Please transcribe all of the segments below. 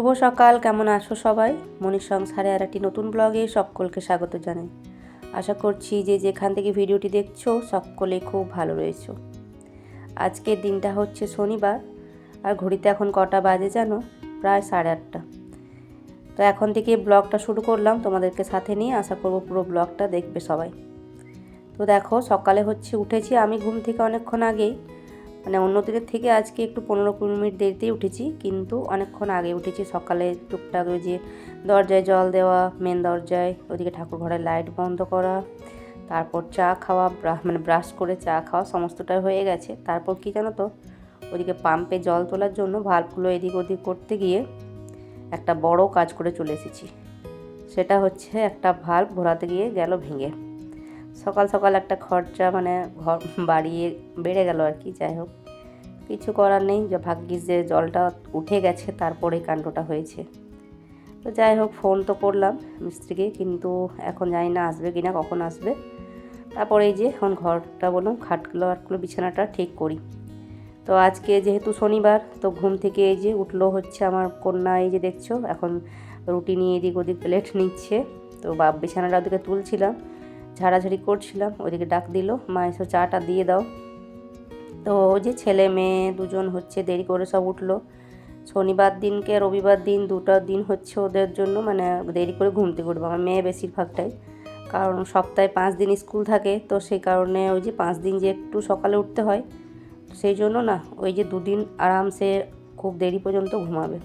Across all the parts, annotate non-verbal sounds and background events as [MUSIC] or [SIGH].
শুভ সকাল, কেমন আছো সবাই? মনির সংসারে আর একটি নতুন ব্লগে সকলকে স্বাগত জানাই। আশা করছি যে যেখান থেকে ভিডিওটি দেখছ, সকলে খুব ভালো রয়েছো। আজকের দিনটা হচ্ছে শনিবার, আর ঘড়িতে এখন কটা বাজে জানো? প্রায় সাড়ে আটটা। তো এখন থেকে ব্লগটা শুরু করলাম তোমাদেরকে সাথে নিয়ে। আশা করব পুরো ব্লগটা দেখবে সবাই। তো দেখো, সকালে হচ্ছে উঠেছি আমি ঘুম থেকে অনেকক্ষণ আগেই। মানে অন্য দিনের থেকে আজকে একটু পনেরো কুড়ি মিনিট দেরিতেই উঠেছি, কিন্তু অনেকক্ষণ আগে উঠেছি। সকালে টুকটাক ওই যে দরজায় জল দেওয়া মেন দরজায়, ওদিকে ঠাকুর ঘরের লাইট বন্ধ করা, তারপর চা খাওয়া মানে ব্রাশ করে চা খাওয়া, সমস্তটাই হয়ে গেছে। তারপর কি জানো তো, ওদিকে পাম্পে জল তোলার জন্য ভাল্বগুলো এদিক ওদিক করতে গিয়ে একটা বড় কাজ করে চলে এসেছি। সেটা হচ্ছে একটা ভাল্ব ঘোরাতে গিয়ে গেল ভেঙে। সকাল সকাল একটা খরচা মানে ঘর বাড়িয়ে বেড়ে গেল আর কি, যাই হোক। কিছু করার নেই, যে ভাগ্যিস যে জলটা উঠে গেছে, তারপরে কাণ্ডটা হয়েছে। তো যাই হোক ফোন তো করলাম মিস্ত্রিকে, কিন্তু এখন জানি না আসবে কি না, কখন আসবে। তারপরে এই যে এখন ঘরটা বললাম, খাটগুলো আটগুলো, বিছানাটা ঠিক করি। তো আজকে যেহেতু শনিবার, তো ঘুম থেকে এই যে উঠল হচ্ছে আমার কন্যা, এই যে দেখছ, এখন রুটি নিয়ে এদিক ওদিক প্লেট নিচ্ছে। তো বা, বিছানাটা ওদিকে তুলছিলাম। ঝাড়াঝাড়ি করছিলাম ওইদিকে ডাক দিল, মা, এসো চাটা দিয়ে দাও। তো ওই যে ছেলে মেয়ে দুজন হচ্ছে, দেরি করে সব উঠল। শনিবার দিনকে রবিবার দিন, দুটো দিন হচ্ছে ওদের জন্য মানে দেরি করে ঘুম থেকে উঠবো আমার মেয়ে বেশিরভাগটাই। কারণ সপ্তাহে পাঁচ দিন স্কুল থাকে, তো সেই কারণে ওই যে পাঁচ দিন যে একটু সকালে উঠতে হয়, সেই জন্য না, ওই যে দুদিন আরামসে খুব দেরি পর্যন্ত ঘুমাবে।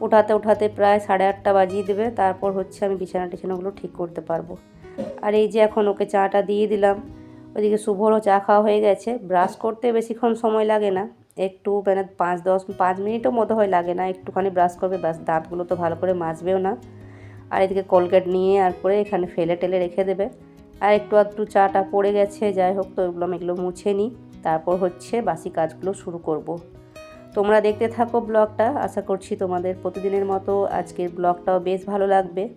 উঠাতে উঠাতে প্রায় সাড়ে আটটা বাজিয়ে দেবে, তারপর হচ্ছে আমি বিছানা টিছানাগুলো ঠিক করতে পারব। আর এই যে এখন ওকে চাটা দিয়ে দিলাম। ওইদিকে শুভরও চা খাওয়া হয়ে গেছে। ব্রাশ করতে বেশিক্ষণ সময় লাগে না। একটু মানে পাঁচ, দশ, পাঁচ মিনিটও মতো হয় লাগে না। একটুখানি ব্রাশ করবে, ব্যাস দাঁতগুলো তো ভালো করে মাজবেও না। আর এদিকে কোলগেট নিয়ে আর করে এখানে ফেলে টেলে রেখে দেবে। আর একটু একটু চাটা পড়ে গেছে, যাই হোক তো এগুলো আমি এগুলো মুছে নিই। তারপর হচ্ছে বাসি কাজগুলো শুরু করব। তোমরা দেখতে থাকো ব্লগটা। আশা করছি তোমাদের প্রতিদিনের মতো আজকের ব্লগটাও বেশ ভালো লাগবে।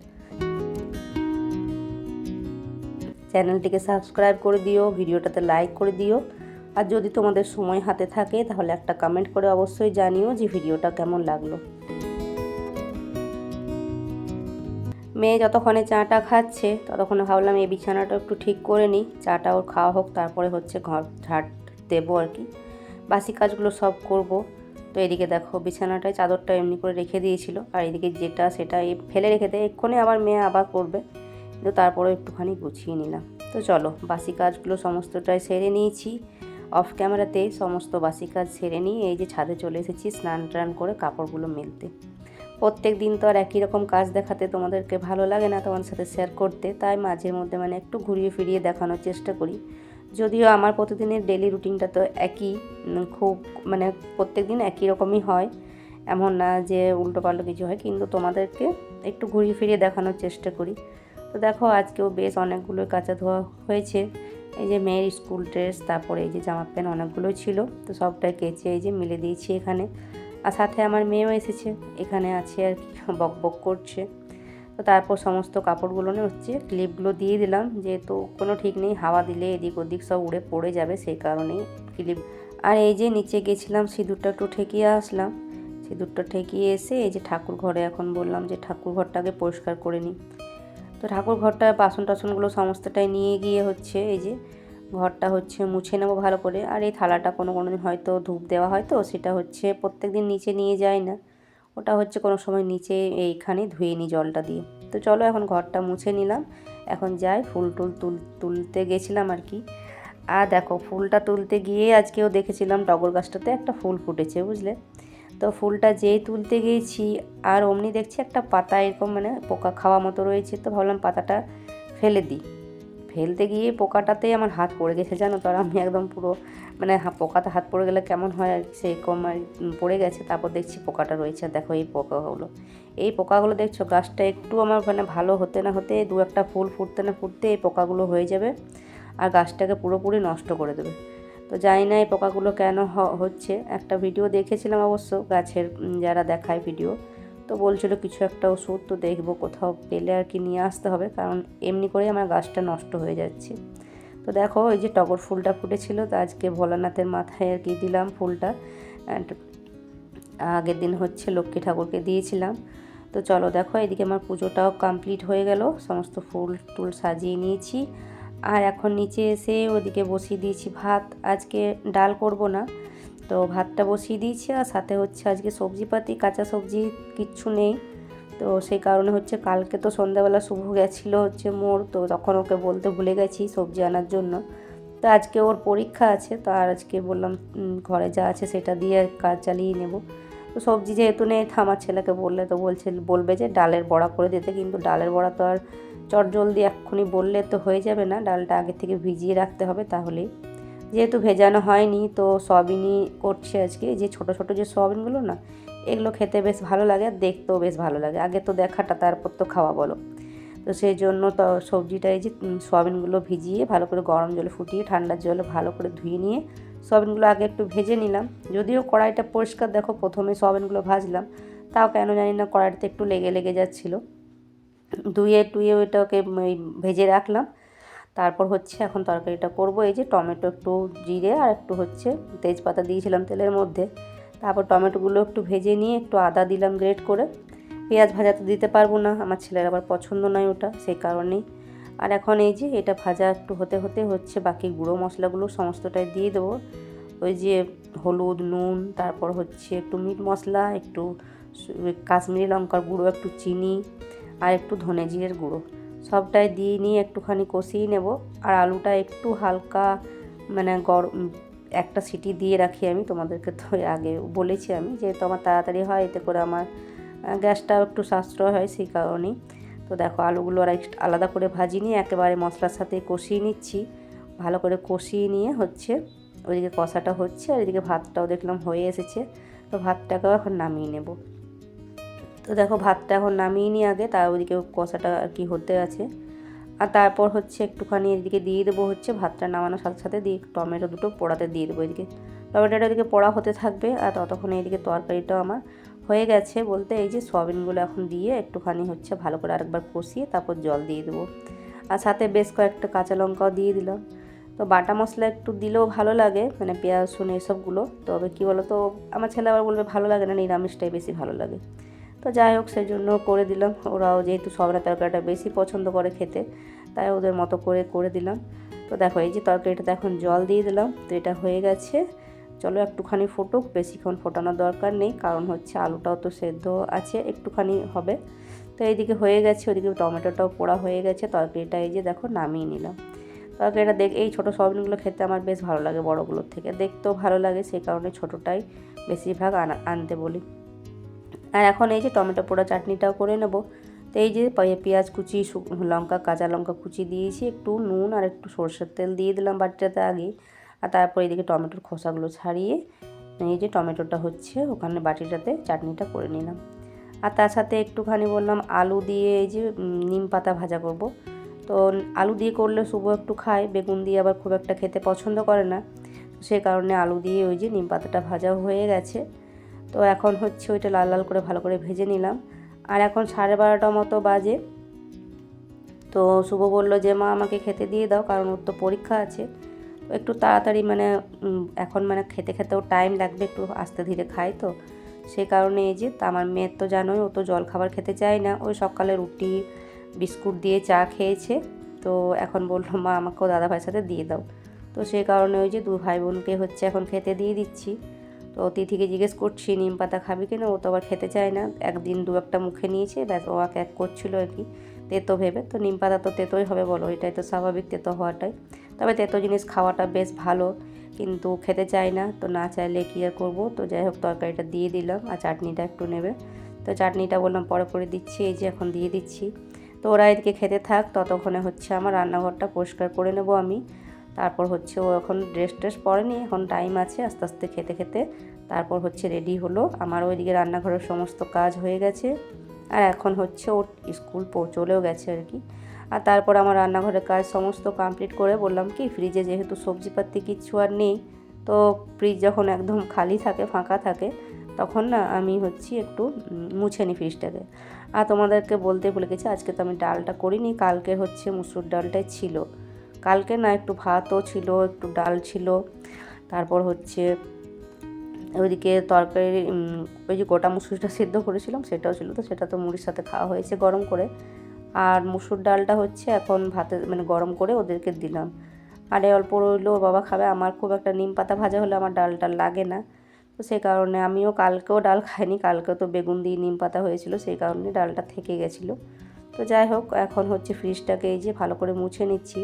চ্যানেলটিকে সাবস্ক্রাইব করে দিও, ভিডিওটাতে লাইক করে দিও। আর যদি তোমাদের সময় হাতে থাকে, তাহলে একটা কমেন্ট করে অবশ্যই জানিও যে ভিডিওটা কেমন লাগল। মেয়ে যতক্ষণে চাটা খাচ্ছে, ততক্ষণে ভাবলাম এই বিছানাটা একটু ঠিক করে নিই, চাটা ওর খাওয়া হোক, তারপরে হচ্ছে ঘর ঝাড় দেবো আর কি। বাসি কাজগুলো সব করব। তো এদিকে দেখো, বিছানাটায় চাদরটা এমনি করে রেখে দিয়েছিল। আর এদিকে যেটা সেটা ফেলে রেখে দেয় এক্ষুনি আবার মেয়ে আবার করবে। কিন্তু তারপরে একটুখানি গুছিয়ে নিলাম। তো চলো, বাসি কাজগুলো সমস্তটাই সেরে নিয়েছি। অফ ক্যামেরাতে সমস্ত বাসি কাজ সেরে নিয়ে এই যে ছাদে চলে এসেছি স্নান টান করে কাপড়গুলো মেলতে। প্রত্যেক দিন তো আর একই রকম কাজ দেখাতে তোমাদেরকে ভালো লাগে না তোমাদের সাথে শেয়ার করতে, তাই মাঝে মধ্যে মানে একটু ঘুরিয়ে ফিরিয়ে দেখানোর চেষ্টা করি। যদিও আমার প্রতিদিনের ডেলি রুটিনটা তো একই খুব মানে প্রত্যেক দিন একই রকমই হয়। এমন না যে উল্টো পাল্টো কিছু হয়, কিন্তু তোমাদেরকে একটু ঘুরিয়ে ফিরিয়ে দেখানোর চেষ্টা করি। তো দেখো আজকেও বেশ অনেকগুলো কাঁচা ধোয়া হয়েছে। এই যে মেয়ের স্কুল ড্রেস, তারপরে এই যে জামা প্যান্ট অনেকগুলো ছিল, তো সবটাই কেচে এই যে মিলে দিয়েছি এখানে। আর সাথে আমার মেয়েও এসেছে, এখানে আছে আর কি, [LAUGHS] বক বক করছে। তো তারপর সমস্ত কাপড়গুলো হচ্ছে ক্লিপগুলো দিয়ে দিলাম, যেহেতু কোনো ঠিক নেই, হাওয়া দিলে এদিক ওদিক সব উড়ে পড়ে যাবে, সেই কারণেই ক্লিপ। আর এই যে নিচে গেছিলাম, সিঁদুরটা একটু ঠেকিয়ে আসলাম। সিঁদুরটা ঠেকিয়ে এসে এই যে ঠাকুর ঘরে এখন বললাম যে ঠাকুর ঘরটাকে পরিষ্কার করে নিই। তো ঠাকুর ঘরটা বাসন টাসনগুলো সমস্তটাই নিয়ে গিয়ে হচ্ছে এই যে ঘরটা হচ্ছে মুছে নেব ভালো করে। আর এই থালাটা কোনো কোনো দিন হয়তো ধূপ দেওয়া হয় তো, সেটা হচ্ছে প্রত্যেক দিন নিচে নিয়ে যায় না। ওটা হচ্ছে কোনো সময় নিচে এইখানে ধুয়ে নিই জলটা দিয়ে। তো চলো এখন ঘরটা মুছে নিলাম। এখন যাই ফুল টুল তুল, তুলতে গেছিলাম আর কি। আর দেখো ফুলটা তুলতে গিয়ে আজকেও দেখেছিলাম টগর গাছটাতে একটা ফুল ফুটেছে, বুঝলে? তো ফুলটা যেই তুলতে গিয়েছি, আর অমনি দেখছি একটা পাতা এরকম মানে পোকা খাওয়া মতো রয়েছে, তো ভাবলাম পাতাটা ফেলে দিই। ফেলতে গিয়ে পোকাটাতেই আমার হাত পড়ে গেছে, জানো তো, আর আমি একদম পুরো মানে পোকাতে হাত পড়ে গেলে কেমন হয় সেরকম আর পড়ে গেছে, তারপর দেখছি পোকাটা রয়েছে দেখো এই পোকাগুলো। এই পোকাগুলো দেখছ, গাছটা একটু আমার মানে ভালো হতে না হতে দু একটা ফুল ফুটতে না ফুটতে এই পোকাগুলো হয়ে যাবে, আর গাছটাকে পুরোপুরি নষ্ট করে দেবে। তো জানি না এই পোকাগুলো কেন হচ্ছে। একটা ভিডিও দেখেছিলাম অবশ্য, গাছের যারা দেখায় ভিডিও। তো বলছিল কিছু একটা ওষুধ তো দেখব, কোথাও পেলে আর কি নিয়ে আসতে হবে, কারণ এমনি করেই আমার গাছটা নষ্ট হয়ে যাচ্ছে। তো দেখো, এই যে টগর ফুলটা ফুটেছিল, তো আজকে ভোলানাথের মাথায় আর কি দিলাম ফুলটা। And আগের দিন হচ্ছে লক্ষ্মী ঠাকুরকে দিয়েছিলাম। তো চলো দেখো, এদিকে আমার পুজোটাও কমপ্লিট হয়ে গেল, সমস্ত ফুল টুল সাজিয়ে নিয়েছি। আর এখন নিচে এসে ওদিকে বসিয়ে দিয়েছি ভাত। আজকে ডাল করব না, তো ভাতটা বসিয়ে দিয়েছি আর সাথে হচ্ছে আজকে সবজিপাতি, কাঁচা সবজি কিচ্ছু নেই। তো সেই কারণে হচ্ছে কালকে তো সন্ধ্যাবেলা শুভ গেছিল হচ্ছে মোর, তো তখন ওকে বলতে ভুলে গেছি সবজি আনার জন্য। তো আজকে ওর পরীক্ষা আছে, তো আর আজকে বললাম ঘরে যা আছে সেটা দিয়ে কাজ চালিয়ে নেব। তো সবজি যেহেতু নেই, তো আমার ছেলেকে বললে তো বলছে, বলবে যে ডালের বড়া করে দিতে, কিন্তু ডালের বড়া তো আর চট জলদি এক্ষুনি বললে তো হয়ে যাবে না, ডালটা আগে থেকে ভিজিয়ে রাখতে হবে তাহলেই। যেহেতু ভেজানো হয়নি, তো সয়াবিনই করছে আজকে। যে ছোট ছোট যে সয়াবিনগুলো না, এগুলো খেতে বেশ ভালো লাগে আর দেখতেও বেশ ভালো লাগে। আগে তো দেখাটা, তারপর তো খাওয়া বলো। তো সেই জন্য তো সবজিটা এই যে সয়াবিনগুলো ভিজিয়ে ভালো করে গরম জলে ফুটিয়ে ঠান্ডার জলে ভালো করে ধুয়ে নিয়ে সয়াবিনগুলো আগে একটু ভেজে নিলাম। যদিও কড়াইটা পরিষ্কার, দেখো প্রথমে সয়াবিনগুলো ভাজলাম, তাও কেন জানি না কড়াইটাতে একটু লেগে লেগে যাচ্ছিল। ধুয়ে টুয়ে ওইটাকে ভেজে রাখলাম। তারপর হচ্ছে এখন তরকারিটা করব। এই যে টমেটো একটু জিরে আর একটু হচ্ছে তেজপাতা দিয়েছিলাম তেলের মধ্যে। তারপর টমেটোগুলো একটু ভেজে নিয়ে একটু আদা দিলাম গ্রেট করে। পেঁয়াজ ভাজা তো দিতে পারব না, আমার ছেলের আবার পছন্দ নয় ওটা সেই কারণেই। আর এখন এই যে এটা ভাজা একটু হতে হতে হচ্ছে বাকি গুঁড়ো মশলাগুলো সমস্তটাই দিয়ে দেবো। ওই যে হলুদ, নুন, তারপর হচ্ছে একটু মিট মশলা, একটু কাশ্মীরি লঙ্কার গুঁড়ো, একটু চিনি আর একটু ধনে জিরের গুঁড়ো। সবটাই দিয়ে নিয়ে একটুখানি কষিয়ে নেব। আর আলুটা একটু হালকা মানে গরম একটা সিটি দিয়ে রাখি আমি। তোমাদেরকে তো আগে বলেছি আমি যেহেতু আমার তাড়াতাড়ি হয়, এতে করে আমার গ্যাসটাও একটু সাশ্রয় হয় সেই কারণেই। তো দেখো, আলুগুলো আর আলাদা করে ভাজি নিয়ে একেবারে মশলার সাথে কষিয়ে নিচ্ছি। ভালো করে কষিয়ে নিয়ে হচ্ছে ওইদিকে কষাটা হচ্ছে আর এদিকে ভাতটাও দেখলাম হয়ে এসেছে। তো ভাতটাকেও এখন নামিয়ে নেব। তো দেখো ভাতটা এখন নামিয়ে নিই আগে, তার ওইদিকে কষাটা আর কি হতে আছে। আর তারপর হচ্ছে একটুখানি এদিকে দিয়ে দেবো হচ্ছে ভাতটা নামানোর সাথে সাথে, দিয়ে টমেটো দুটো পোড়াতে দিয়ে দেবো এদিকে। টমেটোটা এদিকে পোড়া হতে থাকবে, আর ততক্ষণ এদিকে তরকারিটাও আমার হয়ে গেছে বলতে এই যে সয়াবিনগুলো এখন দিয়ে একটুখানি হচ্ছে ভালো করে আরেকবার কষিয়ে তারপর জল দিয়ে দেবো। আর সাথে বেশ কয়েকটা কাঁচা লঙ্কাও দিয়ে দিলাম। তো বাটা মশলা একটু দিলেও ভালো লাগে মানে পেঁয়াজ, রসুন, এসবগুলো। তবে কী বলো তো আমার ছেলে আবার বলবে ভালো লাগে না, নিরামিষটাই বেশি ভালো লাগে। তো যাই হোক সেই জন্য করে দিলাম। ওরাও যেহেতু সবরা তরকারিটা বেশি পছন্দ করে খেতে, তাই ওদের মতো করে করে দিলাম। তো দেখো, এই যে তরকারিটাতে এখন জল দিয়ে দিলাম, তো এটা হয়ে গেছে। চলো একটুখানি ফুটুক, বেশিক্ষণ ফোটানোর দরকার নেই, কারণ হচ্ছে আলুটাও তো সেদ্ধ আছে, একটুখানি হবে। তো এইদিকে হয়ে গেছে, ওদিকে টমেটোটাও পোড়া হয়ে গেছে, তরকারিটা এই যে দেখো নামিয়ে নিলাম। তরকারিটা দেখ, এই ছোটো সয়াবিনগুলো খেতে আমার বেশ ভালো লাগে বড়গুলোর থেকে। দেখতেও ভালো লাগে সেই কারণে ছোটোটাই বেশিরভাগ আনা, আনতে বলি। আর এখন এই যে টমেটো পোড়া চাটনিটাও করে নেব। তো এই যে পেঁয়াজ কুচি লঙ্কা, কাঁচা লঙ্কা কুচি দিয়েছি, একটু নুন আর একটু সর্ষের তেল দিয়ে দিলাম বাটিটাতে আগে। আর তারপর এদিকে টমেটোর খোসাগুলো ছাড়িয়ে এই যে টমেটোটা হচ্ছে ওখানে বাটিটাতে চাটনিটা করে নিলাম। আর তার সাথে একটুখানি বললাম আলু দিয়ে এই যে নিম পাতা ভাজা করব। তো আলু দিয়ে করলে শুভ একটু খায়, বেগুন দিয়ে আবার খুব একটা খেতে পছন্দ করে না। সে কারণে আলু দিয়ে ওই যে নিম পাতাটা ভাজা হয়ে গেছে। তো এখন হচ্ছে ওইটা লাল লাল করে ভালো করে ভেজে নিলাম। আর এখন সাড়ে বারোটা মতো বাজে। তো শুভ বলল যে, মা, আমাকে খেতে দিয়ে দাও, কারণ ওর তো পরীক্ষা আছে। একটু তাড়াতাড়ি মানে এখন মানে খেতে খেতেও টাইম লাগবে, একটু আস্তে ধীরে খাই তো। সেই কারণে এই যে আমার মেয়ের তো জানোই, ও তো জল খাবার খেতে চায় না। ওই সকালে রুটি, বিস্কুট দিয়ে চা খেয়েছে। তো এখন বলল, মা, আমাকেও দাদা ভাইয়ের সাথে দিয়ে দাও। তো সেই কারণে ওই যে দু ভাই বোনকে হচ্ছে এখন খেতে দিয়ে দিচ্ছি। তো তিথিকে জিজ্ঞেস করছি, নিম পাতা খাবি কিনা? ও তো আবার খেতে চায় না। একদিন দু একটা মুখে নিয়েছে, ব্যাস ও এক এক করছিল আর কি। তেতো ভেবে, তো নিম পাতা তো তেতোই হবে বলো, এটাই তো স্বাভাবিক তেতো হওয়াটাই। তবে তেতো জিনিস খাওয়াটা বেশ ভালো, কিন্তু খেতে চায় না, তো না চাইলে কী আর করব? তো যাই হোক, তরকারিটা দিয়ে দিলাম আর চাটনিটা একটু নেবে। তো চাটনিটা বললাম, পরে করে দিচ্ছি, এই যে এখন দিয়ে দিচ্ছি। তো ওরা এদিকে খেতে থাক, ততক্ষণে হচ্ছে আমার রান্নাঘরটা পরিষ্কার করে নেব আমি। তারপর হচ্ছে ও এখন ড্রেস ট্রেস পরেনি এখন টাইম আছে আস্তে আস্তে খেতে খেতে। তারপর হচ্ছে রেডি হলো। আমার ওইদিকে রান্নাঘরের সমস্ত কাজ হয়ে গেছে। আর এখন হচ্ছে ওর স্কুল চলেও গেছে আর কি। আর তারপর আমার রান্নাঘরের কাজ সমস্ত কমপ্লিট করে বললাম কি ফ্রিজে যেহেতু সবজিপাতি কিচ্ছু আর নেই, তো ফ্রিজ যখন একদম খালি থাকে, ফাঁকা থাকে, তখন না আমি হচ্ছি একটু মুছে নিই ফ্রিজটাকে আর তোমাদেরকে বলতে ভুলে গেছি, আজকে তো আমি ডালটা করিনি, কালকে হচ্ছে মুসুর ডালটাই ছিল। কালকে না একটু ভাতও ছিল, একটু ডাল ছিল। তারপর হচ্ছে ওইদিকে তরকারি ওই যে গোটা মুসুরিটা সিদ্ধ করেছিলাম, সেটাও ছিল। তো সেটা তো মুড়ির সাথে খাওয়া হয়েছে গরম করে। আর মুসুর ডালটা হচ্ছে এখন ভাতে মানে গরম করে ওদেরকে দিলাম। আরে অল্প রইল বাবা খাবে। আমার খুব একটা নিম পাতা ভাজা হলে আমার ডাল টাল লাগে না। তো সেই কারণে আমিও কালকেও ডাল খাইনি কালকে তো বেগুন দিয়ে নিম পাতা হয়েছিল, সেই কারণে ডালটা থেকে গেছিল। তো যাই হোক, এখন হচ্ছে ফ্রিজটাকে এই যে ভালো করে মুছে নিচ্ছি।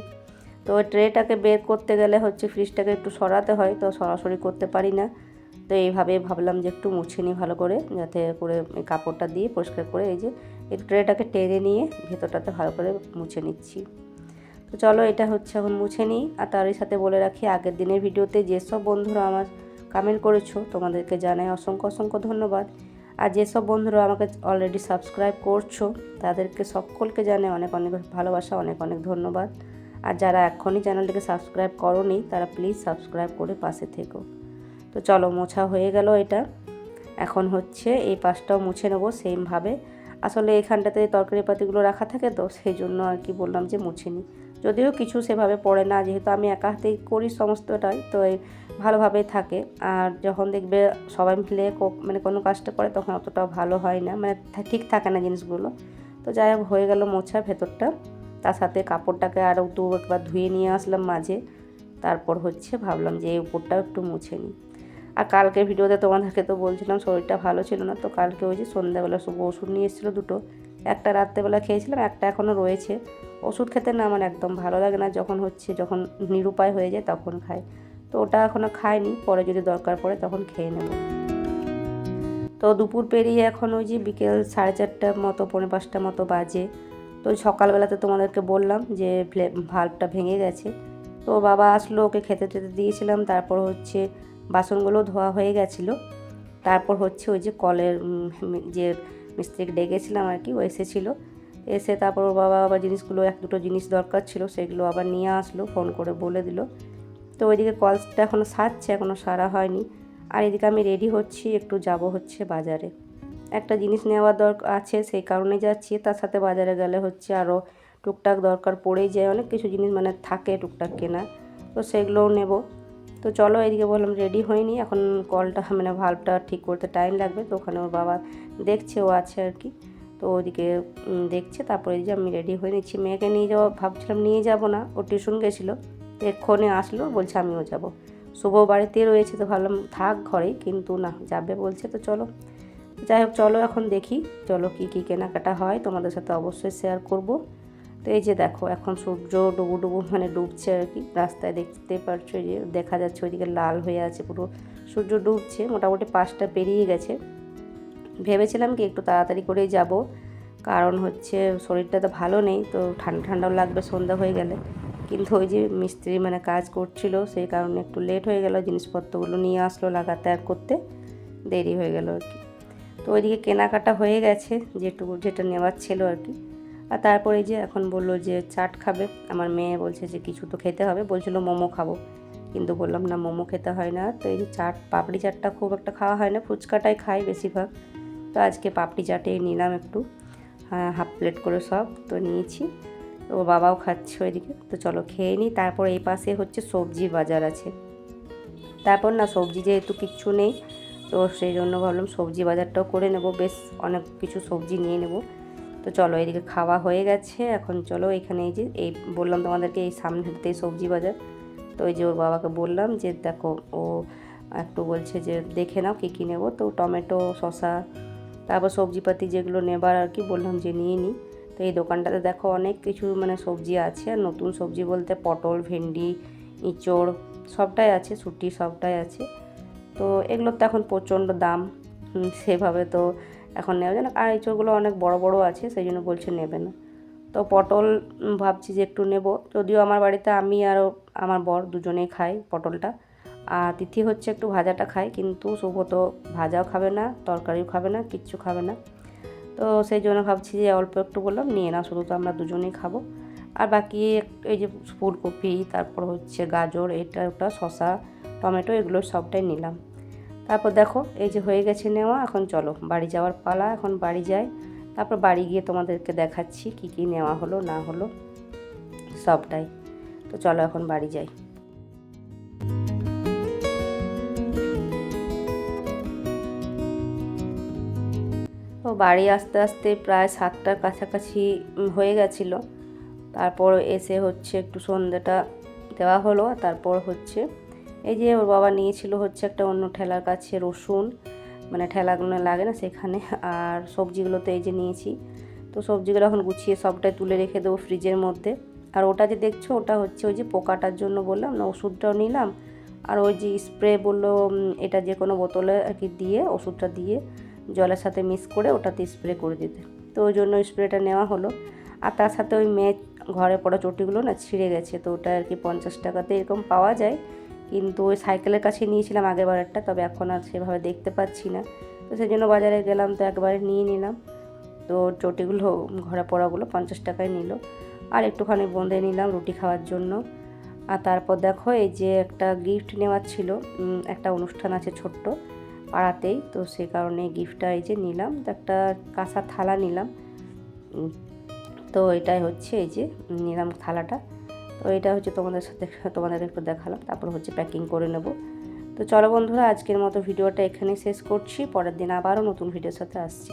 তো ট্রেটাকে বের করতে গেলে হচ্ছে ফ্রিজটাকে একটু সরাতে হয়, তো সরাসরি করতে পারি না। তো এইভাবে ভাবলাম যে একটু মুছে নিই ভালো করে, যাতে করে কাপড়টা দিয়ে পরিষ্কার করে এই যে এই ট্রেটাকে টেনে নিয়ে ভেতরটাতে ভালো করে মুছে নিচ্ছি। তো চলো এটা হচ্ছে এখন মুছে নিই। আর তারই সাথে বলে রাখি, আগের দিনের ভিডিওতে যেসব বন্ধুরা আমার কমেন্ট করেছ, তোমাদেরকে জানাই অসংখ্য অসংখ্য ধন্যবাদ। আর যেসব বন্ধুরা আমাকে অলরেডি সাবস্ক্রাইব করছ, তাদেরকে সকলকে জানাই অনেক অনেক ভালোবাসা, অনেক অনেক ধন্যবাদ। আর যারা এখনই চ্যানেলটিকে সাবস্ক্রাইব করোনি, তারা প্লিজ সাবস্ক্রাইব করে পাশে থেকো। তো চলো, মোছা হয়ে গেল এটা। এখন হচ্ছে এই পাশটাও মুছে নেব সেমভাবে আসলে এখানটাতে তরকারি পাতিগুলো রাখা থাকে তো, সেই জন্য আর কি বললাম যে মুছে নিই যদিও কিছু সেভাবে পড়ে না, যেহেতু আমি একা হাতেই করি সমস্তটাই, তো এই ভালোভাবেই থাকে। আর যখন দেখবে সবাই মিলে মানে কোনো কাজটা করে, তখন অতটাও ভালো হয় না। মানে ঠিক থাকে না জিনিসগুলো। তো যাই হোক, হয়ে গেল মোছা ভেতরটা। তার সাথে কাপড়টাকে আরও দু একবার ধুয়ে নিয়ে আসলাম মাঝে। তারপর হচ্ছে ভাবলাম যে এই উপরটাও একটু মুছে নিই। আর কালকে ভিডিওতে তোমাদেরকে তো বলছিলাম শরীরটা ভালো ছিল না, তো কালকে ওই যে সন্ধ্যাবেলা সব ওষুধ নিয়ে এসেছিল দুটো। একটা রাত্রেবেলা খেয়েছিলাম, একটা এখনও রয়েছে। ওষুধ খেতে না আমার একদম ভালো লাগে না, যখন হচ্ছে যখন নিরুপায় হয়ে যায় তখন খাই। তো ওটা এখনও খাইনি, পরে যদি দরকার পড়ে তখন খেয়ে নেব। তো দুপুর পেরিয়ে এখন ওই যে বিকেল সাড়ে চারটার মতো, পৌনে পাঁচটার মতো বাজে। তো সকালবেলাতে তোমাদেরকে বললাম যে ভাল্বটা ভেঙে গেছে। তো বাবা আসলো, ওকে খেতে টেতে দিয়েছিলাম। তারপর হচ্ছে বাসনগুলো ধোয়া হয়ে গেছিল। তারপর হচ্ছে ওই যে কলের যে মিস্ত্রিকে ডেকেছিলাম আর কি, ও এসেছিল। এসে তারপর ওর বাবা আবার জিনিসগুলো, এক দুটো জিনিস দরকার ছিল, সেগুলো আবার নিয়ে আসলো, ফোন করে বলে দিল। তো ওইদিকে কলসটা এখনও সারছে এখনও সারা হয়নি। আর এদিকে আমি রেডি হচ্ছি, একটু যাব হচ্ছে বাজারে। একটা জিনিস নেওয়ার দরকার আছে, সেই কারণে যাচ্ছি। তার সাথে বাজারে গেলে হচ্ছে আরও টুকটাক দরকার পড়েই যায়। অনেক কিছু জিনিস মানে থাকে টুকটাক কেনা তো সেগুলোও নেব। তো চলো এদিকে বললাম রেডি হয়নি। এখন কলটা মানে ভাল্বটা ঠিক করতে টাইম লাগবে। তো ওখানে ওর বাবা দেখছে, ও আছে আর কি। তো ওদিকে দেখছে। তারপরে যে আমি রেডি হয়ে নিচ্ছি। মেয়েকে নিয়ে যাওয়া, ভাবছিলাম নিয়ে যাব না। ও টিউশন গেছিল। এক্ষণে আসলো, বলছে আমিও যাব। শুভ বাড়িতে রয়েছে। তো ভাবলাম থাক ঘরেই। কিন্তু না, যাবে বলছে। তো চলো যাই হোক, চলো এখন দেখি, চলো কি কি কেনাকাটা হয়, তোমাদের সাথে অবশ্যই শেয়ার করব। তো এই যে দেখো, এখন সূর্য ডুবু ডুবু মানে ডুবছে আর কি, রাস্তায় দেখতে পারছ যে, দেখা যাচ্ছে ওইদিকে লাল হয়ে আছে পুরো, সূর্য ডুবছে, মোটামুটি পাঁচটা পেরিয়ে গেছে। ভেবেছিলাম কি একটু তাড়াতাড়ি করেই যাব, কারণ হচ্ছে শরীরটা তো ভালো নেই, তো ঠান্ডা ঠান্ডাও লাগবে সন্ধ্যা হয়ে গেলে। কিন্তু ওই যে মিস্ত্রি মানে কাজ করছিল, সেই কারণে একটু লেট হয়ে গেল, জিনিসপত্রগুলো নিয়ে আসলো লাগাতার করতে, দেরি হয়ে গেল আর কি। তো ওইদিকে কেনাকাটা হয়ে গেছে যেটুকু যেটা নেওয়ার ছিল আর কি। আর তারপরে যে এখন বলল যে চাট খাবে আমার মেয়ে বলছে যে কিছু তো খেতে হবে বলছিল মোমো খাব। কিন্তু বললাম না মোমো খেতে হয় না। তো এই যে চাট পাপড়ি চাটটা খুব একটা খাওয়া হয় না ফুচকাটাই খাই বেশিরভাগ। তো আজকে পাপড়ি চাটেই নিলাম একটু হ্যাঁ, হাফ প্লেট করে সব তো নিয়েছি। তো বাবাও খাচ্ছে ওইদিকে তো চলো খেয়ে নিই। তারপর এই পাশে হচ্ছে সবজির বাজার আছে। তারপর না সবজি যেহেতু কিচ্ছু নেই তো সেই জন্য ভাবলাম সবজি বাজারটাও করে নেব। বেশ অনেক কিছু সবজি নিয়ে নেব। তো চলো এদিকে খাওয়া হয়ে গেছে। এখন চলো এখানে এই যে, এই বললাম তোমাদেরকে এই সামনে সামনেতেই সবজি বাজার। তো ওই যে ওর বাবাকে বললাম যে, দেখো ও একটু বলছে যে, দেখে নাও কী কী নেব। তো টমেটো, শসা, তারপর সবজিপাতি যেগুলো নেবার আর কি বললাম যে নিয়ে নিই। তো এই দোকানটাতে দেখো অনেক কিছু মানে সবজি আছে। আর নতুন সবজি বলতে পটল, ভেন্ডি, ইঁচড় সবটাই আছে ছুটি সবটাই আছে। তো এগুলোর তো এখন প্রচণ্ড দাম। সেভাবে তো এখন নেওয়া যায় না। আর ইঁচড়গুলো অনেক বড় বড় আছে, সেই জন্য বলছে নেবে না। তো পটল ভাবছি যে একটু নেব। যদিও আমার বাড়িতে আমি আর আমার বর দুজনেই খাই পটলটা। আর তিথি হচ্ছে একটু ভাজাটা খায় কিন্তু শুভ তো ভাজাও খাবে না, তরকারিও খাবে না, কিচ্ছু খাবে না। তো সেই জন্য ভাবছি যে অল্প একটু বললাম, নিয়ে না শুধু তো আমরা দুজনেই খাব। আর বাকি এই যে ফুলকপি, তারপর হচ্ছে গাজর, এটা ওটা শসা, টমেটো, এগুলো সবটাই নিলাম। তারপর দেখো, এই যে হয়ে গেছে নেওয়া, এখন চলো, বাড়ি যাওয়ার পালা, এখন বাড়ি যাই। তারপর বাড়ি গিয়ে তোমাদেরকে দেখাচ্ছি কি কি নেওয়া হলো, না হলো, সবটাই। তো চলো এখন বাড়ি যাই। তো বাড়ি আস্তে আস্তে প্রায় সাতটার কাছাকাছি হয়ে গেছিল। তারপর এসে হচ্ছে একটু সন্ধ্যাটা দেওয়া হলো, তারপর হচ্ছে এই যে ওর বাবা নিয়েছিল হচ্ছে একটা অন্য ঠেলার কাছে রসুন মানে ঠেলাগুলো লাগে না সেখানে, আর সবজিগুলো তো এই যে নিয়েছি। তো সবজিগুলো এখন গুছিয়ে সবটাই তুলে রেখে দেবো ফ্রিজের মধ্যে। আর ওটা যে দেখছ, ওটা হচ্ছে ওই যে পোকাটার জন্য বললাম না, ওষুধটাও নিলাম। আর ওই যে স্প্রে বলল এটা যে কোনো বোতলে আর কি দিয়ে, ওষুধটা দিয়ে জলের সাথে মিক্স করে ওটাতে স্প্রে করে দিতে। তো ওই জন্য স্প্রেটা নেওয়া হলো। আর তার সাথে ওই মেয়ে ঘরে পড়া চটিগুলো না ছিঁড়ে গেছে, তো ওটা আর কি পঞ্চাশ টাকাতে এরকম পাওয়া যায়। কিন্তু ওই সাইকেলের কাছে নিয়েছিলাম আগের বারেরটা, তবে এখন আর সেভাবে দেখতে পাচ্ছি না। তো সেই জন্য বাজারে গেলাম, তো একবারে নিয়ে নিলাম। তো চটিগুলো, ঘরে পড়াগুলো পঞ্চাশ টাকায় নিল। আর একটুখানি বন্ধে নিলাম রুটি খাওয়ার জন্য। আর তারপর দেখো, এই যে একটা গিফট নেওয়ার ছিল একটা অনুষ্ঠান আছে ছোট্ট পাড়াতেই, তো সে কারণে গিফটটা এই যে নিলাম। তো একটা কাঁসা থালা নিলাম। তো এটাই হচ্ছে এই যে নিলাম থালাটা। তো এটা হচ্ছে তোমাদের সাথে [LAUGHS] তোমাদের একটু দেখালাম, তারপর হচ্ছে প্যাকিং করে নেব। তো চলো বন্ধুরা, আজকের মতো ভিডিওটা এখানে শেষ করছি, পরের দিন আবারও নতুন ভিডিওর সাথে আসছি।